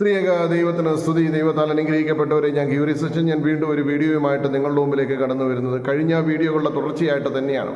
ത്രിയേക ദൈവത്തിന് സ്തുതി. ദൈവത്താൽ അനുഗ്രഹിക്കപ്പെട്ടവരെ ഞാൻ ഗ്യൂരി സെഷൻ ഞാൻ വീണ്ടും ഒരു വീഡിയോയുമായിട്ട് നിങ്ങളുടെ മുമ്പിലേക്ക് കടന്നു വരുന്നത് കഴിഞ്ഞ വീഡിയോകളുടെ തുടർച്ചയായിട്ട് തന്നെയാണ്.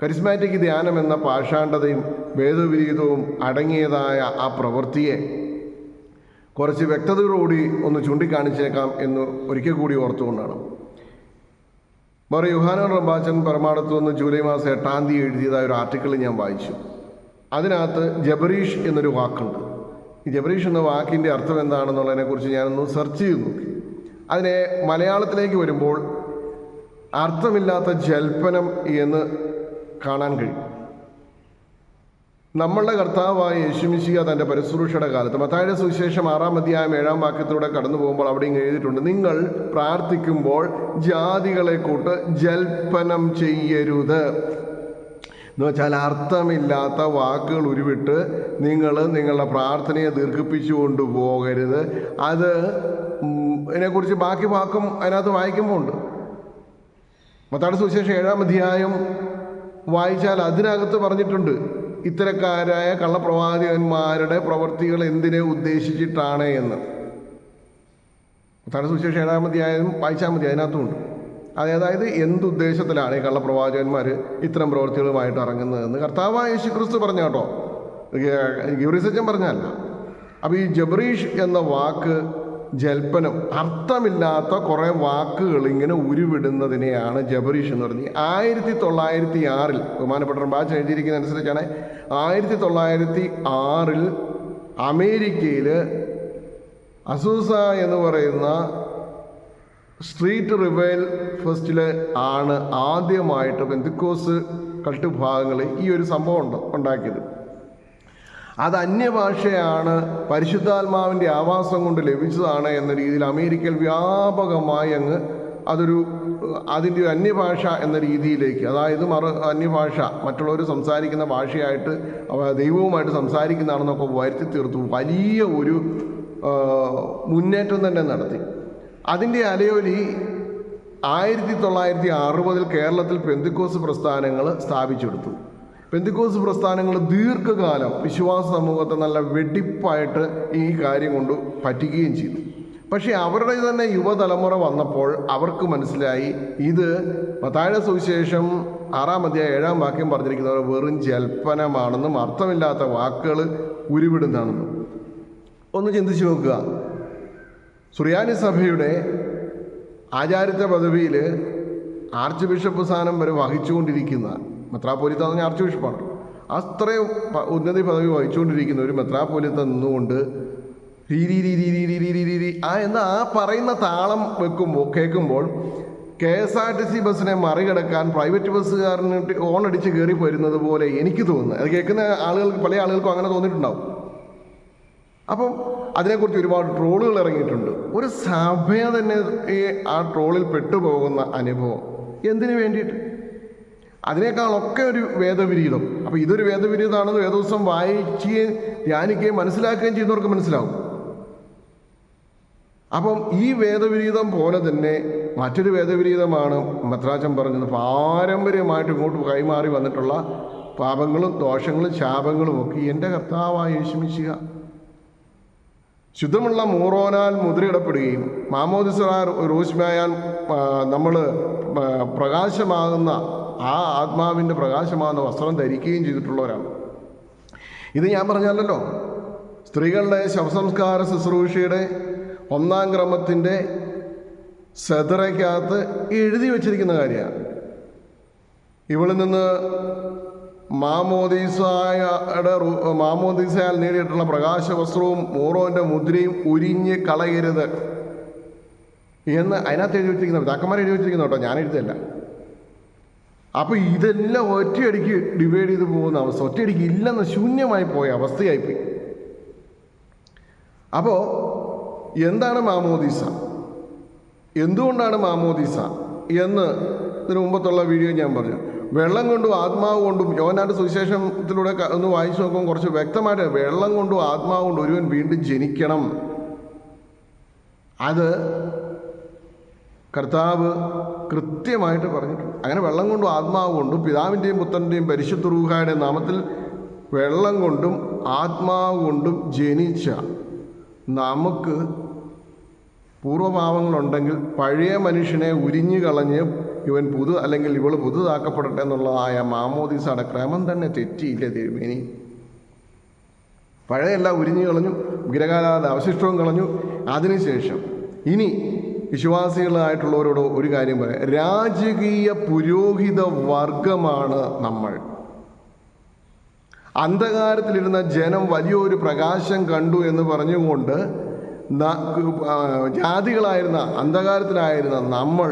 കരിസ്മാറ്റിക് ധ്യാനം എന്ന പാഷാണ്ഡതയും വേദവിരീതവും അടങ്ങിയതായ ആ പ്രവൃത്തിയെ കുറച്ച് വ്യക്തതയോടുകൂടി ഒന്ന് ചൂണ്ടിക്കാണിച്ചേക്കാം എന്ന് ഒരിക്കൽ കൂടി ഓർത്തുകൊണ്ടാണ്. മറി യുഹാന റംബാച്ചൻ പരമാടത്തു നിന്ന് ജൂലൈ മാസം എട്ടാം തീയതി എഴുതിയതായ ഒരു ആർട്ടിക്കിൾ ഞാൻ വായിച്ചു. അതിനകത്ത് ജബരീഷ് എന്നൊരു വാക്കുണ്ട്. ഈ ജബറീഷ് എന്ന വാക്കിന്റെ അർത്ഥം എന്താണെന്നുള്ളതിനെക്കുറിച്ച് ഞാനൊന്ന് സെർച്ച് ചെയ്ത് നോക്കി. അതിനെ മലയാളത്തിലേക്ക് വരുമ്പോൾ അർത്ഥമില്ലാത്ത ജൽപ്പനം എന്ന് കാണാൻ കഴിയും. നമ്മളുടെ കർത്താവായ യേശുമിശിക തന്റെ പരിശ്രൂഷയുടെ കാലത്ത് മത്തായുടെ സുവിശേഷം ആറാം അധ്യായം ഏഴാം വാക്യത്തിലൂടെ കടന്നു പോകുമ്പോൾ അവിടെ ഇങ്ങനെ എഴുതിയിട്ടുണ്ട്. നിങ്ങൾ പ്രാർത്ഥിക്കുമ്പോൾ ജാതികളെ കൂട്ട് ജൽപ്പനം ചെയ്യരുത്. എന്ന് വെച്ചാൽ അർത്ഥമില്ലാത്ത വാക്കുകൾ ഉരുവിട്ട് നിങ്ങൾ നിങ്ങളുടെ പ്രാർത്ഥനയെ ദീർഘിപ്പിച്ചു കൊണ്ടുപോകരുത് അത് ഇതിനെക്കുറിച്ച് ബാക്കി വാക്കും അതിനകത്ത് വായിക്കുമ്പോൾ ഉണ്ട് മത്താട് സുവിശേഷം ഏഴാം അധ്യായം വായിച്ചാൽ അതിനകത്ത് പറഞ്ഞിട്ടുണ്ട് ഇത്തരക്കാരായ കള്ളപ്രവാചകന്മാരുടെ പ്രവൃത്തികൾ എന്തിനെ ഉദ്ദേശിച്ചിട്ടാണ് എന്ന്? മത്താട് സുവിശേഷം ഏഴാം അധ്യായം വായിച്ചാൽ മതി അതിനകത്തുമുണ്ട് അത് അതായത് എന്തുദ്ദേശത്തിലാണ് ഈ കള്ളപ്രവാചകന്മാർ ഇത്തരം പ്രവൃത്തികളുമായിട്ട് ഇറങ്ങുന്നതെന്ന് കർത്താവായ യേശു ക്രിസ്തു പറഞ്ഞ കേട്ടോ. ഗൗരിസച്ചൻ പറഞ്ഞല്ല അപ്പോൾ ഈ ജബറീഷ് എന്ന വാക്ക് ജൽപ്പനം അർത്ഥമില്ലാത്ത കുറേ വാക്കുകൾ ഇങ്ങനെ ഉരുവിടുന്നതിനെയാണ് ജബറീഷ് എന്ന് പറഞ്ഞത് ആയിരത്തി തൊള്ളായിരത്തി ആറിൽ ബഹുമാനപ്പെട്ട ബാച്ച് എഴുതിയിരിക്കുന്ന അനുസരിച്ചാണ് ആയിരത്തി തൊള്ളായിരത്തി ആറിൽ അമേരിക്കയിൽ അസൂസ എന്ന് പറയുന്ന സ്ട്രീറ്റ് റിവൈൽ ഫെസ്റ്റിൽ ആണ് ആദ്യമായിട്ട് ബന്ധുക്കോസ് കൾട്ട് ഭാഗങ്ങൾ ഈ ഒരു സംഭവം ഉണ്ട് ഉണ്ടാക്കിയത്. അത് അന്യഭാഷയാണ് പരിശുദ്ധാത്മാവിന്റെ ആവാസം കൊണ്ട് ലഭിച്ചതാണ് എന്ന രീതിയിൽ അമേരിക്കയിൽ വ്യാപകമായി അങ്ങ് അതൊരു അതിന്റെ ഒരു അന്യഭാഷ എന്ന രീതിയിലേക്ക് അതായത് മറു അന്യഭാഷ മറ്റുള്ളവർ സംസാരിക്കുന്ന ഭാഷയായിട്ട് ദൈവവുമായിട്ട് സംസാരിക്കുന്നതാണെന്നൊക്കെ വരുത്തി തീർത്തു. വലിയ ഒരു മുന്നേറ്റം തന്നെ നടത്തി. അതിന്റെ അലയൊലി ആയിരത്തി തൊള്ളായിരത്തി അറുപതിൽ കേരളത്തിൽ പെന്തിക്കോസ് പ്രസ്ഥാനങ്ങൾ സ്ഥാപിച്ചെടുത്തു. പെന്തിക്കോസ് പ്രസ്ഥാനങ്ങൾ ദീർഘകാലം വിശ്വാസ സമൂഹത്തെ നല്ല വെടിപ്പായിട്ട് ഈ കാര്യം കൊണ്ട് പറ്റിക്കുകയും ചെയ്തു. പക്ഷേ അവരുടെ തന്നെ യുവതലമുറ വന്നപ്പോൾ അവർക്ക് മനസ്സിലായി ഇത് മത്താഴ സുവിശേഷം ആറാം അധ്യായം ഏഴാം വാക്യം പറഞ്ഞിരിക്കുന്നത് വെറും ജൽപ്പനമാണെന്നും അർത്ഥമില്ലാത്ത വാക്കുകൾ ഉരുവിടുന്നതാണെന്നും. ഒന്ന് ചിന്തിച്ചു നോക്കുക. സുറിയാനി സഭയുടെ ആചാരിത്വ പദവിയിൽ ആർച്ച് ബിഷപ്പ് സ്ഥാനം വരെ വഹിച്ചുകൊണ്ടിരിക്കുന്ന മെത്രാപോലിത്ത പറഞ്ഞ ആർച്ച് ബിഷപ്പാണ്. അത്രയും ഉന്നതി പദവി വഹിച്ചുകൊണ്ടിരിക്കുന്ന ഒരു മെത്രാപോലിത്ത നിന്നുകൊണ്ട് ആ എന്ന് ആ പറയുന്ന താളം വെക്കുമ്പോൾ കേൾക്കുമ്പോൾ K S R T C ബസ്സിനെ മറികടക്കാൻ പ്രൈവറ്റ് ബസ്സുകാരന് ഓണടിച്ച് കയറി പോരുന്നത് പോലെ എനിക്ക് തോന്നുന്നു. അത് കേൾക്കുന്ന ആളുകൾക്ക് പല ആളുകൾക്കും അങ്ങനെ തോന്നിയിട്ടുണ്ടാവും. അപ്പം അതിനെക്കുറിച്ച് ഒരുപാട് ട്രോളുകൾ ഇറങ്ങിയിട്ടുണ്ട്. ഒരു സഭയെ തന്നെ ഈ ആ ട്രോളിൽ പെട്ടുപോകുന്ന അനുഭവം എന്തിനു വേണ്ടിയിട്ട്? അതിനേക്കാളൊക്കെ ഒരു വേദവിരീതം. അപ്പോൾ ഇതൊരു വേദവിരീതമാണെന്ന് വേദോത്സവം വായിക്കുകയും ധ്യാനിക്കുകയും മനസ്സിലാക്കുകയും ചെയ്യുന്നവർക്ക് മനസ്സിലാവും. അപ്പം ഈ വേദവിരീതം പോലെ തന്നെ മറ്റൊരു വേദവിരീതമാണ് മദ്രാജൻ പറഞ്ഞത് പാരമ്പര്യമായിട്ട് ഇങ്ങോട്ട് കൈമാറി വന്നിട്ടുള്ള പാപങ്ങളും ദോഷങ്ങളും ശാപങ്ങളും ഒക്കെ എന്റെ കർത്താവായ യേശുമിശിക ശുദ്ധമുള്ള മൂറോനാൽ മുദ്രയിടപ്പെടുകയും മാമോദിസറാർ റോസ്മയാൽ നമ്മൾ പ്രകാശമാകുന്ന ആ ആത്മാവിന്റെ പ്രകാശമാകുന്ന വസ്ത്രം ധരിക്കുകയും ചെയ്തിട്ടുള്ളവരാണ്. ഇത് ഞാൻ പറഞ്ഞല്ലോ. സ്ത്രീകളുടെ ശവസംസ്കാര ശുശ്രൂഷയുടെ ഒന്നാം ക്രമത്തിന്റെ സെതറയ്ക്കകത്ത് എഴുതി വച്ചിരിക്കുന്ന കാര്യമാണ്. ഇവിടെ നിന്ന് മാമോദീസായുടെ മാമോദീസയാൽ നേടിയിട്ടുള്ള പ്രകാശ വസ്ത്രവും മോറോന്റെ മുദ്രയും ഉരിഞ്ഞ് കളയരുത് എന്ന് അതിനകത്ത് എഴുതി വെച്ചിരിക്കുന്ന പിതാക്കന്മാർ എഴുതി വെച്ചിരിക്കുന്ന കേട്ടോ. ഞാൻ എഴുതല്ല അപ്പോൾ ഇതെല്ലാം ഒറ്റയടിക്ക് ഡിവൈഡ് ചെയ്ത് പോകുന്ന അവസ്ഥ. ഒറ്റയടിക്ക് ഇല്ലെന്ന് ശൂന്യമായി പോയ അവസ്ഥയായിപ്പോയി. അപ്പോൾ എന്താണ് മാമോദീസ? എന്തുകൊണ്ടാണ് മാമോദീസ? എന്ന് ഇതിനു മുമ്പത്തുള്ള വീഡിയോ ഞാൻ പറഞ്ഞു. വെള്ളം കൊണ്ടും ആത്മാവ് കൊണ്ടും യോനാന്റെ സുവിശേഷത്തിലൂടെ ഒന്ന് വായിച്ചു നോക്കുമ്പോൾ കുറച്ച് വ്യക്തമായിട്ട് വെള്ളം കൊണ്ടും ആത്മാവ് കൊണ്ടും ഒരുവൻ വീണ്ടും ജനിക്കണം. അത് കർത്താവ് കൃത്യമായിട്ട് പറഞ്ഞിട്ടുണ്ട്. അങ്ങനെ വെള്ളം കൊണ്ടും ആത്മാവ് കൊണ്ടും പിതാവിന്റെയും പുത്രന്റെയും പരിശുദ്ധ റൂഹായുടെ നാമത്തിൽ വെള്ളം കൊണ്ടും ആത്മാവ് കൊണ്ടും ജനിച്ച നമുക്ക് പൂർവഭാവങ്ങളുണ്ടെങ്കിൽ പഴയ മനുഷ്യനെ ഉരിഞ്ഞു കളഞ്ഞ് ഇവൻ പുതു അല്ലെങ്കിൽ ഇവൾ പുതുതാക്കപ്പെടട്ടെ എന്നുള്ളതായ മാമോദീസയുടെ ക്രമം തന്നെ തെറ്റിയില്ല തിരുമേനി പഴയെല്ലാം ഉരിഞ്ഞു കളഞ്ഞു വിഗ്രഹാരാധ അവശിഷ്ടവും കളഞ്ഞു. അതിനുശേഷം ഇനി വിശ്വാസികളായിട്ടുള്ളവരോട് ഒരു കാര്യം പറയാം. രാജകീയ പുരോഹിത വർഗമാണ് നമ്മൾ. അന്ധകാരത്തിലിരുന്ന ജനം വലിയൊരു പ്രകാശം കണ്ടു എന്ന് പറഞ്ഞുകൊണ്ട് ജാതികളായിരുന്ന അന്ധകാരത്തിലായിരുന്ന നമ്മൾ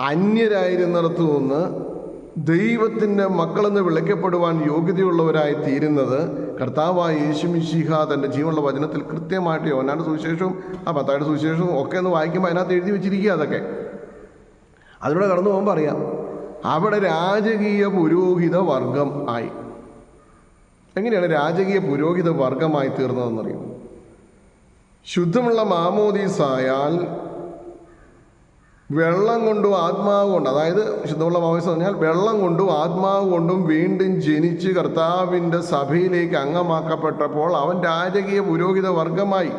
അന്യരായിരുന്നിടത്തു നിന്ന് ദൈവത്തിന്റെ മക്കളെന്ന് വിളിക്കപ്പെടുവാൻ യോഗ്യതയുള്ളവരായി തീരുന്നത് കർത്താവായ യേശു മിശിഹ തന്റെ ജീവനുള്ള വചനത്തിൽ കൃത്യമായിട്ട് യോനാന്റെ സുവിശേഷവും ആ പത്തായുടെ സുവിശേഷവും ഒക്കെ ഒന്ന് വായിക്കുമ്പോൾ അതിനകത്ത് എഴുതി വെച്ചിരിക്കുക അതൊക്കെ. അതിലൂടെ കടന്നു പോകുമ്പോൾ അറിയാം അവിടെ രാജകീയ പുരോഹിത വർഗം ആയി. എങ്ങനെയാണ് രാജകീയ പുരോഹിത വർഗമായി തീർന്നതെന്നറിയും ശുദ്ധമുള്ള മാമോദീസായാൽ വെള്ളം കൊണ്ടും ആത്മാവ് കൊണ്ടും അതായത് ശുദ്ധമുള്ള മാമോദീസ പറഞ്ഞാൽ വെള്ളം കൊണ്ടും ആത്മാവ് കൊണ്ടും വീണ്ടും ജനിച്ച് കർത്താവിന്റെ സഭയിലേക്ക് അംഗമാക്കപ്പെട്ടപ്പോൾ അവൻ രാജകീയ പുരോഹിത വർഗമായി.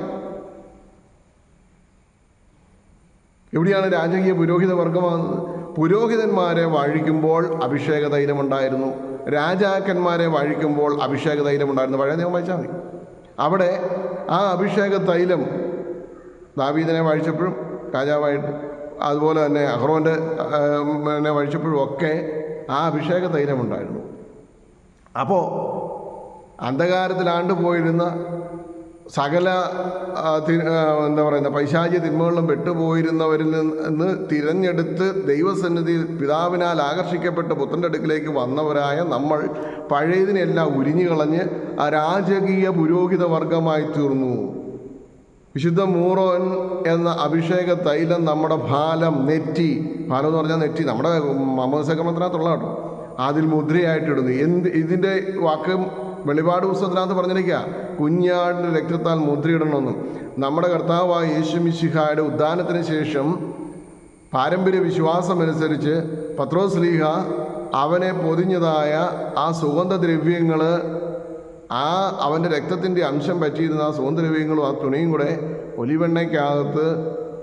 എവിടെയാണ് രാജകീയ പുരോഹിത വർഗമാകുന്നത്? പുരോഹിതന്മാരെ വാഴിക്കുമ്പോൾ അഭിഷേക തൈലമുണ്ടായിരുന്നു രാജാക്കന്മാരെ വാഴിക്കുമ്പോൾ അഭിഷേക തൈലമുണ്ടായിരുന്നു പഴയ നിയമം വായിച്ചാൽ മതി. അവിടെ ആ അഭിഷേക തൈലം ദാവീദിനെ വാഴിച്ചപ്പോഴും രാജാവായിട്ട് അതുപോലെ തന്നെ അഹ്റോന്റെ പിന്നെ വഴിച്ചപ്പോഴും ഒക്കെ ആ അഭിഷേക തൈലമുണ്ടായിരുന്നു അപ്പോൾ അന്ധകാരത്തിലാണ്ട് പോയിരുന്ന സകല എന്താ പറയുന്ന പൈശാചി തിന്മകളിലും പെട്ടുപോയിരുന്നവരിൽ നിന്ന് തിരഞ്ഞെടുത്ത് ദൈവസന്നിധിയിൽ പിതാവിനാൽ ആകർഷിക്കപ്പെട്ട് പുത്തന്റെ അടുക്കിലേക്ക് വന്നവരായ നമ്മൾ പഴയതിനെല്ലാം ഉരിഞ്ഞു കളഞ്ഞ് ആ രാജകീയ പുരോഹിത വർഗമായി തീർന്നു. വിശുദ്ധ മൂറോൻ എന്ന അഭിഷേക തൈലം നമ്മുടെ ഭാലം നെറ്റി. ഭാലം എന്ന് പറഞ്ഞാൽ നെറ്റി. നമ്മുടെ മുഹമ്മദ് സക്രമത്തിനകത്തുള്ള കേട്ടോ. അതിൽ മുദ്രയായിട്ടിടുന്നു. എന്ത് ഇതിന്റെ വാക്ക് വെളിപാട് പുസ്തകത്തിനകത്ത് പറഞ്ഞിരിക്കുക. കുഞ്ഞാടിന്റെ രക്തത്താൽ മുദ്രയിടണമെന്നും. നമ്മുടെ കർത്താവായ യേശു മിശിഹായുടെ ഉദ്ധാനത്തിന് ശേഷം പാരമ്പര്യ വിശ്വാസമനുസരിച്ച് പത്രോസ് ലീഹ അവനെ പൊതിഞ്ഞതായ ആ സുഗന്ധദ്രവ്യങ്ങൾ ആ അവന്റെ രക്തത്തിന്റെ അംശം പറ്റിയിരുന്ന ആ സുഗന്ധദ്രവ്യങ്ങളും ആ തുണിയും കൂടെ ഒലിവെണ്ണയ്ക്കകത്ത്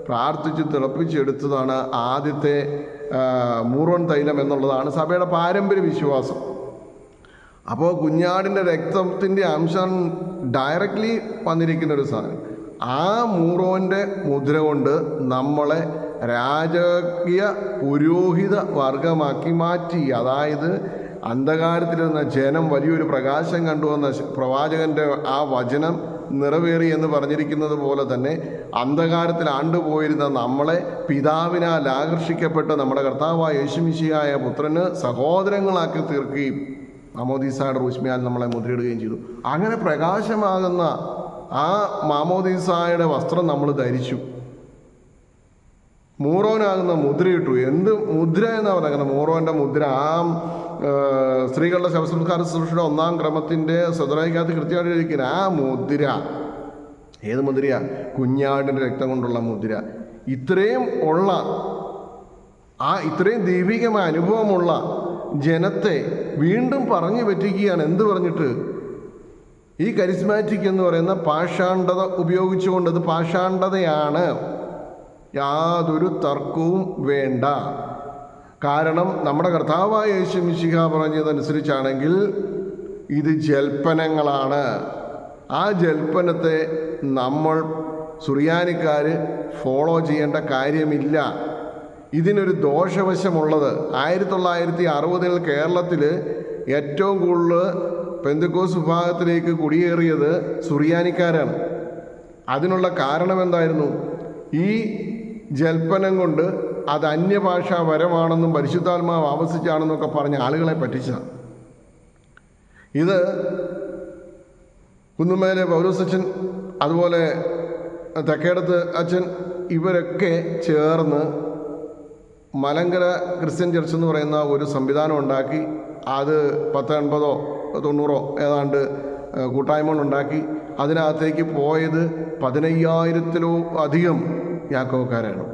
പ്രാർത്ഥിച്ച് തിളപ്പിച്ചെടുത്തതാണ് ആദ്യത്തെ മൂറോൺ തൈലം എന്നുള്ളതാണ് സഭയുടെ പാരമ്പര്യ വിശ്വാസം. അപ്പോൾ കുഞ്ഞാടിന്റെ രക്തത്തിന്റെ അംശം ഡയറക്റ്റ്ലി വന്നിരിക്കുന്ന ഒരു സാധനം. ആ മൂറോന്റെ മുദ്ര കൊണ്ട് നമ്മളെ രാജകീയ പുരോഹിത വർഗമാക്കി മാറ്റി. അതായത് അന്ധകാരത്തിലിരുന്ന ജനം വലിയൊരു പ്രകാശം കണ്ടുവന്ന പ്രവാചകന്റെ ആ വചനം നിറവേറി എന്ന് പറഞ്ഞിരിക്കുന്നത് പോലെ തന്നെ അന്ധകാരത്തിൽ ആണ്ടുപോയിരുന്ന നമ്മളെ പിതാവിനാൽ ആകർഷിക്കപ്പെട്ട് നമ്മുടെ കർത്താവായ യേശുമിശിയായ പുത്രന് സഹോദരങ്ങളാക്കി തീർക്കുകയും മാമോദീസയുടെ റൂഷ്മിയാൽ നമ്മളെ മുദ്രയിടുകയും ചെയ്തു. അങ്ങനെ പ്രകാശമാകുന്ന ആ മാമോദീസായുടെ വസ്ത്രം നമ്മൾ ധരിച്ചു. മൂറോനാകുന്ന മുദ്രയിട്ടു. എന്ത് മുദ്ര എന്നാ പറയുന്നത്? മൂറോന്റെ മുദ്ര ആ, സ്ത്രീകളുടെ ശവസംസ്കാര ശുശ്രൂഷയുടെ ഒന്നാം ക്രമത്തിന്റെ സ്വതരായിക്കകത്ത് കൃത്യമായിട്ട് ഇരിക്കുന്ന ആ മുദ്ര. ഏത് മുദ്രയാ? കുഞ്ഞാടിന്റെ രക്തം കൊണ്ടുള്ള മുദ്ര. ഇത്രയും ഉള്ള ആ ഇത്രയും ദൈവികമായ അനുഭവമുള്ള ജനത്തെ വീണ്ടും പറഞ്ഞു പറ്റിക്കുകയാണ്. എന്ത് പറഞ്ഞിട്ട്? ഈ കരിസ്മാറ്റിക് എന്ന് പറയുന്ന പാഷാണ്ഡത ഉപയോഗിച്ചുകൊണ്ട് ഇത് പാഷാണ്ഡതയാണ്. യാതൊരു തർക്കവും വേണ്ട. കാരണം നമ്മുടെ കർത്താവായ യേശു മിശിഹ പറഞ്ഞതനുസരിച്ചാണെങ്കിൽ ഇത് ജൽപ്പനങ്ങളാണ്. ആ ജൽപ്പനത്തെ നമ്മൾ സുറിയാനിക്കാർ ഫോളോ ചെയ്യേണ്ട കാര്യമില്ല. ഇതിനൊരു ദോഷവശമുള്ളത് ആയിരത്തി തൊള്ളായിരത്തി അറുപതിൽ കേരളത്തിൽ ഏറ്റവും കൂടുതൽ പെന്തക്കോസ് വിഭാഗത്തിലേക്ക് കുടിയേറിയത് സുറിയാനിക്കാരാണ്. അതിനുള്ള കാരണം എന്തായിരുന്നു ഈ ജൽപ്പനം കൊണ്ട് അത് അന്യഭാഷാ വരമാണെന്നും പരിശുദ്ധാത്മാവ് ആവസിച്ചാണെന്നൊക്കെ പറഞ്ഞ ആളുകളെ പറ്റിച്ചതാണ്. ഇത് കുന്നുമേലെ പൗരസച്ചൻ അതുപോലെ തെക്കേടത്ത് അച്ഛൻ ഇവരൊക്കെ ചേർന്ന് മലങ്കര ക്രിസ്ത്യൻ ചർച്ച് എന്ന് പറയുന്ന ഒരു സംവിധാനം ഉണ്ടാക്കി അത് പത്ത് എൺപതോ തൊണ്ണൂറോ ഏതാണ്ട് കൂട്ടായ്മകളുണ്ടാക്കി അതിനകത്തേക്ക് പോയത് പതിനയ്യായിരത്തിലോ അധികം യാക്കോക്കാരാണ്.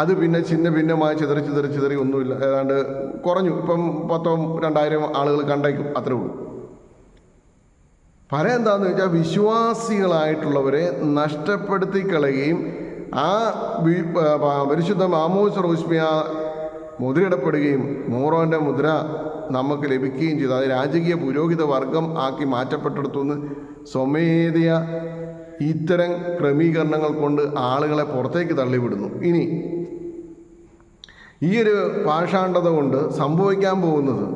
അത് പിന്നെ ചിന്ന ഭിന്നമായി ചിതറി ചിതറി ചിതറി ഒന്നുമില്ല. ഏതാണ്ട് കുറഞ്ഞു. ഇപ്പം പത്തോ രണ്ടായിരം ആളുകൾ കണ്ടേക്കും. അത്രേ ഉള്ളൂ. ഫലം എന്താണെന്ന് വെച്ചാൽ വിശ്വാസികളായിട്ടുള്ളവരെ നഷ്ടപ്പെടുത്തി കളയുകയും ആ പരിശുദ്ധ മാമോസ് റോസ്മിയ മുദ്രയിടപ്പെടുകയും മൂറോന്റെ മുദ്ര നമുക്ക് ലഭിക്കുകയും ചെയ്തു. അത് രാജകീയ പുരോഹിത വർഗം ആക്കി മാറ്റപ്പെട്ടിടത്തുനിന്ന് സ്വമേധയ ഇത്തരം ക്രമീകരണങ്ങൾ കൊണ്ട് ആളുകളെ പുറത്തേക്ക് തള്ളിവിടുന്നു. ഇനി ഈ ഒരു പാഷാണ്ഡത കൊണ്ട് സംഭവിക്കാൻ പോകുന്നത്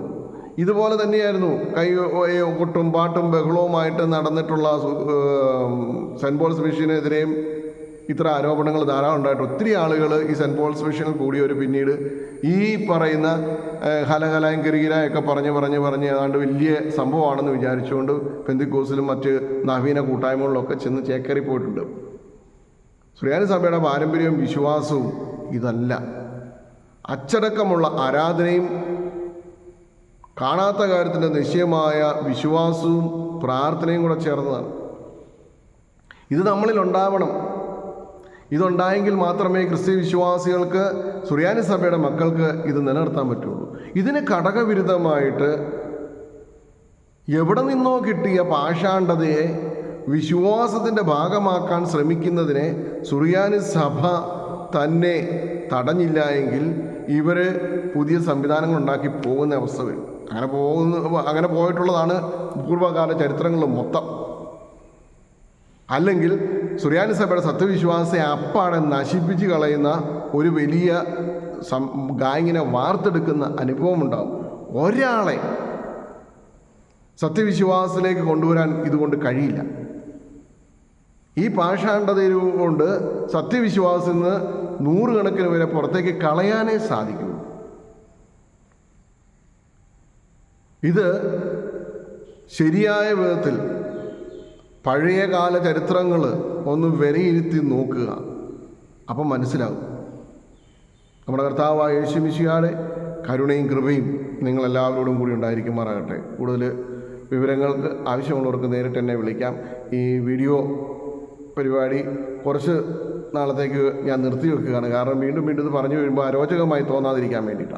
ഇതുപോലെ തന്നെയായിരുന്നു. കൈ കൊട്ടും പാട്ടും ബഹളവുമായിട്ട് നടന്നിട്ടുള്ള സെന്റ് പോൾസ് മിഷനെതിരെയും ഇത്ര ആരോപണങ്ങൾ ധാരാളം ഉണ്ടായിട്ട് ഒത്തിരി ആളുകൾ ഈ സെന്റ് പോൾസ് മിഷനിൽ കൂടിയവർ പിന്നീട് ഈ പറയുന്ന ഹലഹലായും കിരികിരായൊക്കെ പറഞ്ഞ് പറഞ്ഞ് പറഞ്ഞ് ഏതാണ്ട് വലിയ സംഭവമാണെന്ന് വിചാരിച്ചുകൊണ്ട് പെന്തിക്കോസിലും മറ്റ് നവീന കൂട്ടായ്മകളിലൊക്കെ ചെന്ന് ചേക്കേറി പോയിട്ടുണ്ട് ശ്രീയാനി സഭയുടെ പാരമ്പര്യവും വിശ്വാസവും ഇതല്ല. അച്ചടക്കമുള്ള ആരാധനയും കാണാത്ത കാര്യത്തിന്റെ നിശ്ചയമായ വിശ്വാസവും പ്രാർത്ഥനയും കൂടെ ചേർന്നതാണ്. ഇത് നമ്മളിൽ ഉണ്ടാവണം. ഇതുണ്ടായെങ്കിൽ മാത്രമേ ക്രിസ്ത്യ വിശ്വാസികൾക്ക് സുറിയാനി സഭയുടെ മക്കൾക്ക് ഇത് നിലനിർത്താൻ പറ്റുള്ളൂ. ഇതിന് ഘടകവിരുദ്ധമായിട്ട് എവിടെ നിന്നോ കിട്ടിയ പാഷാണ്ഡതയെ വിശ്വാസത്തിന്റെ ഭാഗമാക്കാൻ ശ്രമിക്കുന്നതിനെ സുറിയാനി സഭ തന്നെ തടഞ്ഞില്ല എങ്കിൽ ഇവർ പുതിയ സംവിധാനങ്ങൾ ഉണ്ടാക്കി പോകുന്ന അവസ്ഥ വരും. അങ്ങനെ പോകുന്ന അങ്ങനെ പോയിട്ടുള്ളതാണ് പൂർവകാല ചരിത്രങ്ങൾ മൊത്തം. അല്ലെങ്കിൽ സുറിയാനി സഭയുടെ സത്യവിശ്വാസത്തെ അപ്പാടെ നശിപ്പിച്ച് കളയുന്ന ഒരു വലിയ സം ഗായകനെ വാർത്തെടുക്കുന്ന അനുഭവം ഉണ്ടാവും ഒരാളെ സത്യവിശ്വാസത്തിലേക്ക് കൊണ്ടുവരാൻ ഇതുകൊണ്ട് കഴിയില്ല. ഈ പാഷാണ്ഡത കൊണ്ട് സത്യവിശ്വാസത്തിൽ നിന്ന് നൂറുകണക്കിന് വരെ പുറത്തേക്ക് കളയാനേ സാധിക്കുന്നു ഇത് ശരിയായ വിധത്തിൽ പഴയകാല ചരിത്രങ്ങൾ ഒന്ന് വിലയിരുത്തി നോക്കുക. അപ്പം മനസ്സിലാവും. നമ്മുടെ കർത്താവായ യേശു മിശിഹാടെ കരുണയും കൃപയും നിങ്ങളെല്ലാവരോടും കൂടി ഉണ്ടായിരിക്കുമാറാകട്ടെ. കൂടുതൽ വിവരങ്ങൾക്ക് ആവശ്യമുള്ളവർക്ക് നേരിട്ട് എന്നെ വിളിക്കാം. ഈ വീഡിയോ പരിപാടി കുറച്ച് നാളത്തേക്ക് ഞാൻ നിർത്തി വെക്കുകയാണ്. കാരണം വീണ്ടും വീണ്ടും ഇത് പറഞ്ഞു വരുമ്പോൾ അരോചകമായി തോന്നാതിരിക്കാൻ വേണ്ടിയിട്ടാണ്.